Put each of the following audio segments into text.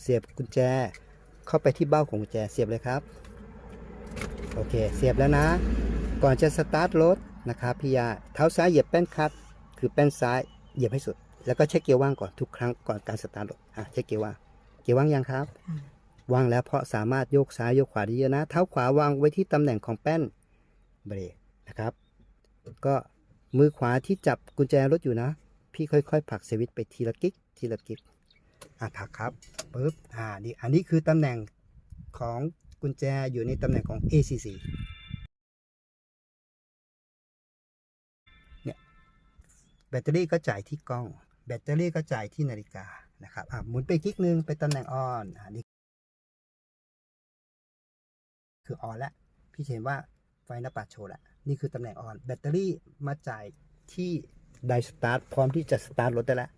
เสียบกุญแจ เข้าไปที่เบ้าของกุญแจเสียบเลยครับ โอเค เสียบแล้วนะ ก่อนจะสตาร์ทรถนะครับพี่ยาเท้าซ้ายเหยียบแป้นคัตคือแป้นซ้ายเหยียบให้สุด แล้วก็เช็คเกียร์ว่างก่อนทุกครั้งก่อนการสตาร์ทรถอะเช็คเกียร์ว่างเกียร์ว่างยังครับ ว่างแล้วเพราะสามารถโยกซ้ายโยกขวาได้เยอะนะ เท้าขวาวางไว้ที่ตำแหน่งของแป้นเบรกนะครับ ก็มือขวาที่จับกุญแจรถอยู่นะ พี่ค่อยๆผลักสวิตช์ไปทีละกิ๊กทีละกิ๊กอะผลักครับ ปึ๊บอ่านี่อันนี้คือตำแหน่งของกุญแจอยู่ในตำแหน่งของ ACC เนี่ยแบตเตอรี่ก็จ่ายที่กล้อง แบตเตอรี่ก็จ่ายที่นาฬิกานะครับอะหมุนไปกิกหนึ่งไปตำแหน่งออนอ่านี่คือออนแล้วพี่เห็นว่าไฟหน้าปัดโชว์แล้วนี่คือตำแหน่งออน แบตเตอรี่มาจ่ายที่ไดสตาร์ทพร้อมที่จะสตาร์ทรถได้แล้ว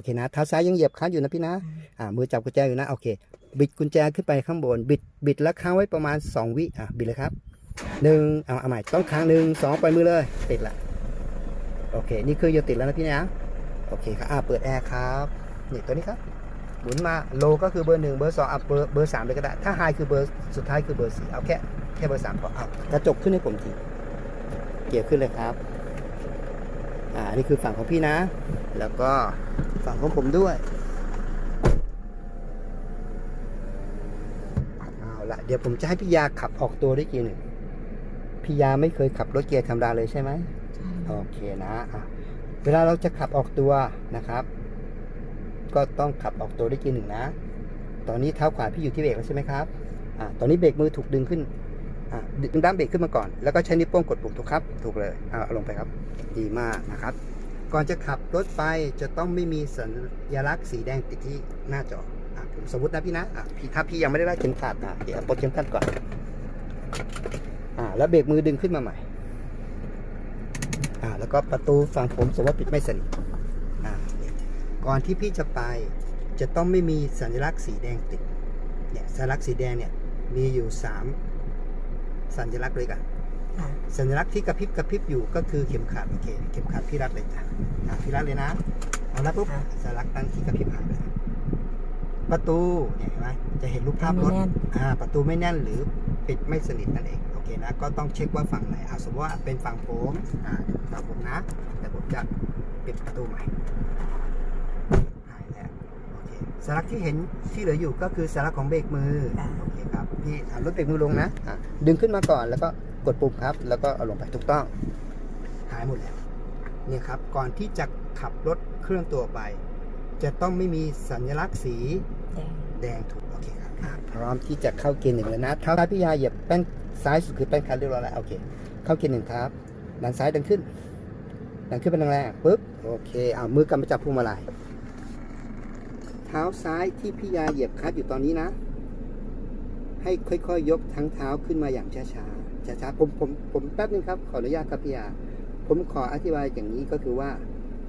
อเคนะเท้าซ้ายยังเหยียบคลันอยู่นะพี่นะอ่ามือจับกุญแจอยู่นะโอเค บิดกุญแจขึ้นไปข้างบน บิดบิดแล้วค้างไว้ประมาณ 2 วิอะบิดเลยครับหนึ่งเอาเอาใหม่ต้องค้างหนึ่งสองปล่อยมือเลยติดละโอเค นี่คือจะติดแล้วนะพี่นะโอเคครับอ่าเปิดแอร์ครับนี่ตัวนี้ครับหมุนมาโลก็คือเบอร์หนึ่งเบอร์สองอะเบอร์เบอร์สามเลยก็ได้ถ้าไฮคือเบอร์สุดท้ายคือเบอร์สี่เอาแค่แค่เบอร์สามพอเอากระจกขึ้นให้ผมทีเกี่ยวขึ้นเลยครับ อ่าอันนี่คือฝั่งของพี่นะ แล้วก็ฝั่งของผมด้วยเอาละเดี๋ยวผมจะให้พี่ยาขับออกตัวด้วยเกียร์หนึ่งพี่ยาไม่เคยขับรถเกียร์ธรรมดาเลยใช่ไหมใช่โอเคนะอะเวลาเราจะขับออกตัวนะครับ ก็ต้องขับออกตัวด้วยเกียร์หนึ่งนะ ตอนนี้เท้าขวาพี่อยู่ที่เบรกแล้วใช่ไหมครับอะตอนนี้เบรกมือถูกดึงขึ้นอะ ดึงด้ามเบรกขึ้นมาก่อน แล้วก็ใช้นิ้วโป้งกดปุ่มถูกครับ ถูกเลยเอาลงไปครับ ดีมากนะครับ ก่อนจะขับรถไปจะต้องไม่มีสัญลักษณ์สีแดงติดที่หน้าจออผมสมมตินะพี่นะะพี่ถ้าพี่ยังไม่ได้รัดเข็มขัดอะเดี๋ยวปลดเข็มขัดก่อนอ่าแล้วเบรกมือดึงขึ้นมาใหม่อ่าแล้วก็ประตูฝั่งผมสมมติว่าปิดไม่สนิทอ่าก่อนที่พี่จะไปจะต้องไม่มีสัญลักษณ์สีแดงติดเนี่ยสัญลักษณ์สีแดงเนี่ยมีอยู่สาม สัญลักษณ์ด้วยกันค่ะสัญลักษณ์ที่กระพริบกระพริบอยู่ก็คือเข็มขัดโอเค เข็มขัดพี่รัดเลยจ้ะอะพี่รัดเลยนะเอาละปุ๊บสัญลักษณ์ตั้งที่กระพริบหายไปแล้วประตูเนี่ยเห็นไหมจะเห็นรูปภาพรถไม่แน่นอ่าประตูไม่แน่นหรือปิดไม่สนิทนั่นเองโอเคนะก็ต้องเช็คว่าฝั่งไหนอะสมมติว่าเป็นฝั่งผมอ่าฝั่งผมนะ แต่ผมจะปิดประตูใหม่หายแล้วโอเค สัญลักษณ์ที่เห็นที่เหลืออยู่ก็คือสัญลักษณ์ของเบรกมือค่ะ โอเคครับพี่อะลดเบรกมือลงนะอะดึงขึ้นมาก่อนแล้วก็กดปุ่มครับแล้วก็เอาลงไปถูกต้อง หายหมดแล้วเนี่ยครับก่อนที่จะขับรถเครื่องตัวไป จะต้องไม่มีสัญลักษณ์สีแดงแดงถูกโอเคครับอะพร้อมที่จะเข้าเกียร์หนึ่งแล้วนะเท้าซ้ายพี่ยาเหยียบแป้นซ้ายสุดคือแป้นคันเรียบร้อยแล้วโอเค เข้าเกียร์หนึ่งครับดันซ้ายดันขึ้น ดันขึ้นเป็นแรงๆปุ๊บโอเคเอามือกำมาจับพวงมาลัย เท้าซ้ายที่พี่ยาเหยียบคัดอยู่ตอนนี้นะ ให้ค่อยๆยกทั้งเท้าขึ้นมาอย่างช้าๆช้าๆผมผมผมแป๊บนึงครับ ขออนุญาตครับพี่ยา ผมขออธิบายอย่างนี้ก็คือว่า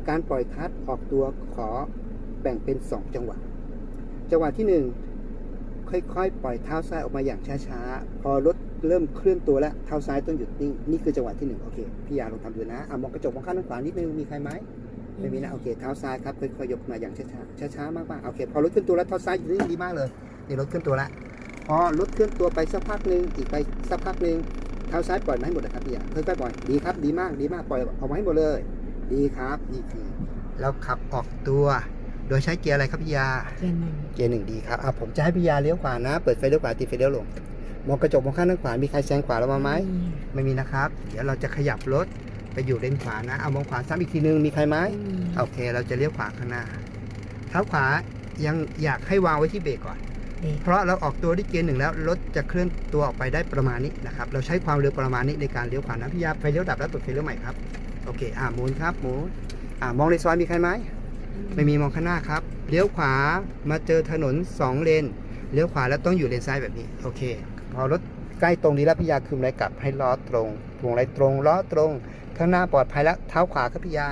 การปล่อยคัดออกตัวขอแบ่งเป็น 2 จังหวะ จังหวะที่ 1 ค่อยๆ ปล่อยเท้าซ้ายออกมาอย่างช้าๆ พอรถเริ่มเคลื่อนตัวแล้ว เท้าซ้ายต้องหยุดนิ่ง นี่คือจังหวะที่ 1 โอเค พี่ยาลองทำดูนะ อะมองกระจกมองข้างด้านขวานิดนึง มีใครไหม ไม่มีนะโอเคเท้าซ้ายครับค่อยๆยกมาอย่างช้าๆช้าๆมากๆโอเค พอรถเคลื่อนตัวแล้วเท้าซ้ายอยู่นี่ดีมากเลยนี่รถเคลื่อนตัวแล้วพอรถเคลื่อนตัวไปสักพักหนึ่งอีกไปสักพักหนึ่งเท้าซ้ายปล่อยมาให้หมดเลยครับพี่อะค่อยๆปล่อยดีครับดีมากดีมากปล่อยออกมาให้หมดเลย ดีครับนี่คือเราขับออกตัว โดยใช้เกียร์อะไรครับพี่ยาเกียร์หนึ่งเกียร์หนึ่งดีครับอะผมจะให้พี่ยาเลี้ยวขวานะ เปิดไฟเลี้ยวขวาตีไฟเลี้ยวลงมองกระจกมองข้างด้านขวามีใครแซงขวาเรามาไหมไม่มีนะครับ เดี๋ยวเราจะขยับรถไป อยู่เลนขวานะ เอามองขวาซ้ำอีกทีนึง มีใครไหมไม่มีโอเค เราจะเลี้ยวขวาข้างหน้า เท้าขวายังอยากให้วางไว้ที่เบรกก่อนเบรกเพราะเราออกตัวที่เกียร์หนึ่งแล้วรถจะเคลื่อนตัวออกไปได้ประมาณนี้นะครับ เราใช้ความเร็วประมาณนี้ในการเลี้ยวขวานะพี่ยาไฟเลี้ยวดับแล้วเปิดไฟเลี้ยวใหม่ครับ โอเค อ่าหมุนครับหมุนอ่ามองในซอยมีใครไหม ไม่มีมองข้างหน้าครับ เลี้ยวขวามาเจอถนน 2 เลน เลี้ยวขวาแล้วต้องอยู่เลนซ้ายแบบนี้ โอเค พอรถใกล้ตรงนี้แล้วพี่ยาคืมไรกลับให้ล้อตรงพวงไรตรงล้อตรง ข้างหน้าปลอดภัยแล้วเท้าขวาครับพี่ยา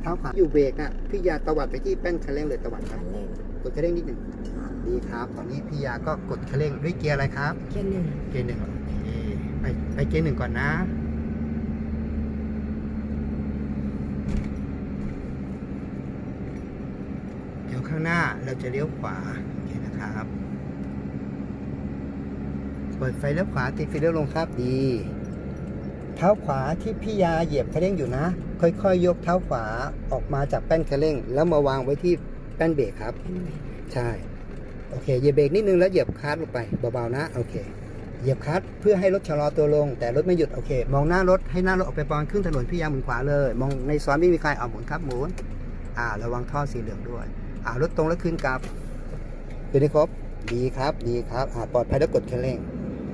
เท้าขวาอยู่เบรกนะพี่ยาตวัดไปที่แป้นคันเร่งเลยตวัดครับกดคันเร่งนิดหนึ่งดีครับ ตอนนี้พี่ยาก็กดคันเร่งด้วยเกียร์อะไรครับ เกียร์หนึ่งเกียร์หนึ่งโอเคไปไปเกียร์หนึ่งก่อนนะเดี๋ยวข้างหน้าเราจะเลี้ยวขวาโอเคนะครับเปิดไฟเลี้ยวขวาติดไฟเลี้ยวลงครับดี เท้าขวาที่พี่ยาเหยียบคันเร่งอยู่นะ ค่อยๆยกเท้าขวาออกมาจากแป้นคันเร่ง แล้วมาวางไว้ที่แป้นเบรกครับ ใช่โอเคเหยียบเบรกนิดนึงแล้วเหยียบคลัตช์ลงไปเบาๆนะโอเคเหยียบคลัตช์เพื่อให้รถชะลอตัวลง แต่รถไม่หยุดโอเค มองหน้ารถให้หน้ารถออกไปประมาณครึ่งถนนพี่ยาหมุนขวาเลย มองในซ้อนไม่มีใครเอาหมุนครับหมุนอ่าระวังท่อสีเหลืองด้วย อ่ารถตรงแล้วขึ้นกลับเป็นได้ครบดีครับดีครับอ่าปลอดภัยแล้วกดคันเร่ง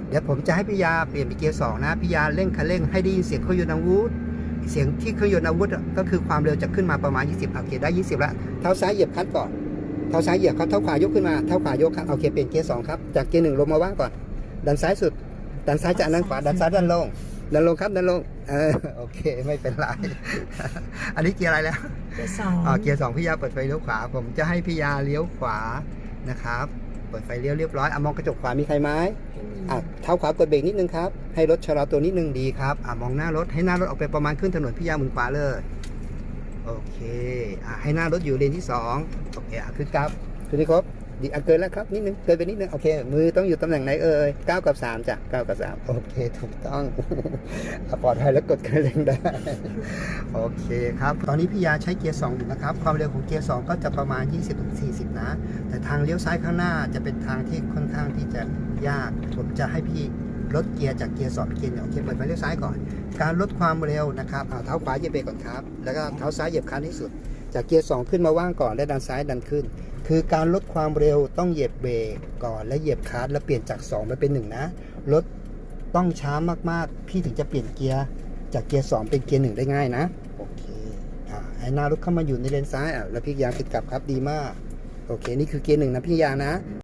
เดี๋ยวผมจะให้พี่ยาเปลี่ยนเป็นเกียร์สองนะพี่ยาเร่งคันเร่งให้ได้ยินเสียงเครื่องยนต์อาวุธเสียงที่เครื่องยนต์อาวุธอะก็คือความเร็วจะขึ้นมาประมาณ 20โอเคได้ 20 แล้วเท้าซ้ายเหยียบคลัตช์ก่อนเท้าซ้ายเหยียบครับเท้าขวายกขึ้นมาเท้าขวายกครับโอเคเปลี่ยนเกียร์สองครับจากเกียร์หนึ่งลงมาว่างก่อนดันซ้ายสุดดันซ้ายจากนั้นขวาดันซ้ายดันลงดันลงครับดันลงเออโอเคไม่เป็นไรอันนี้เกียร์อะไรแล้วเกียร์สองอ่าเกียร์สองพี่ยาเปิดไฟเลี้ยวขวา ผมจะให้พี่ยาเลี้ยวขวานะครับ เปิดไฟเลี้ยวเรียบร้อยอะมองกระจกขวามีใครไหมอะเท้าขวากดเบรกนิดนึงครับ ให้รถชะลอตัวนิดนึงดีครับอะมองหน้ารถให้หน้ารถออกไปประมาณขึ้นถนนพี่ยาหมุนขวาเลย โอเคอะให้หน้ารถอยู่เลนที่สองโอเคอะขึ้นครับขึ้นที่ครบ ดีอะเกินแล้วครับนิดนึงเกินไปนิดนึงโอเค มือต้องอยู่ตำแหน่งไหนเอ่ยเก้ากับสามจ้ะเก้ากับสามโอเค ถูกต้องอะปลอดภัยแล้วกดคันเร่งได้โอเคครับ ตอนนี้พี่ยาใช้เกียร์2อยู่นะครับ ความเร็วของเกียร์2ก็จะประมาณ 20-40 นะ แต่ทางเลี้ยวซ้ายข้างหน้าจะเป็นทางที่ค่อนข้างที่จะยากผมจะให้พี่ลดเกียร์จากเกียร์2เป็นเกียร์หนึ่งโอเคเปิดไฟเลี้ยวซ้ายก่อน การลดความเร็วนะครับเอาเท้าขวาเหยียบเบรกก่อนครับ แล้วก็เท้าซ้ายเหยียบคันที่สุด จากเกียร์2ขึ้นมาว่างก่อนและดันซ้ายดันขึ้น คือการลดความเร็วต้องเหยียบเบรกก่อนและเหยียบคลัตช์แล้วเปลี่ยนจาก2มาเป็น1นะรถต้องช้ามากๆ พี่ถึงจะเปลี่ยนเกียร์จากเกียร์2เป็นเกียร์1ได้ง่ายนะโอเคอ่าให้หน้ารถเข้ามาอยู่ในเลนซ้ายอะแล้วพี่ยางติดกลับครับดีมากโอเค นี่คือเกียร์หนึ่งนะพี่ยางนะ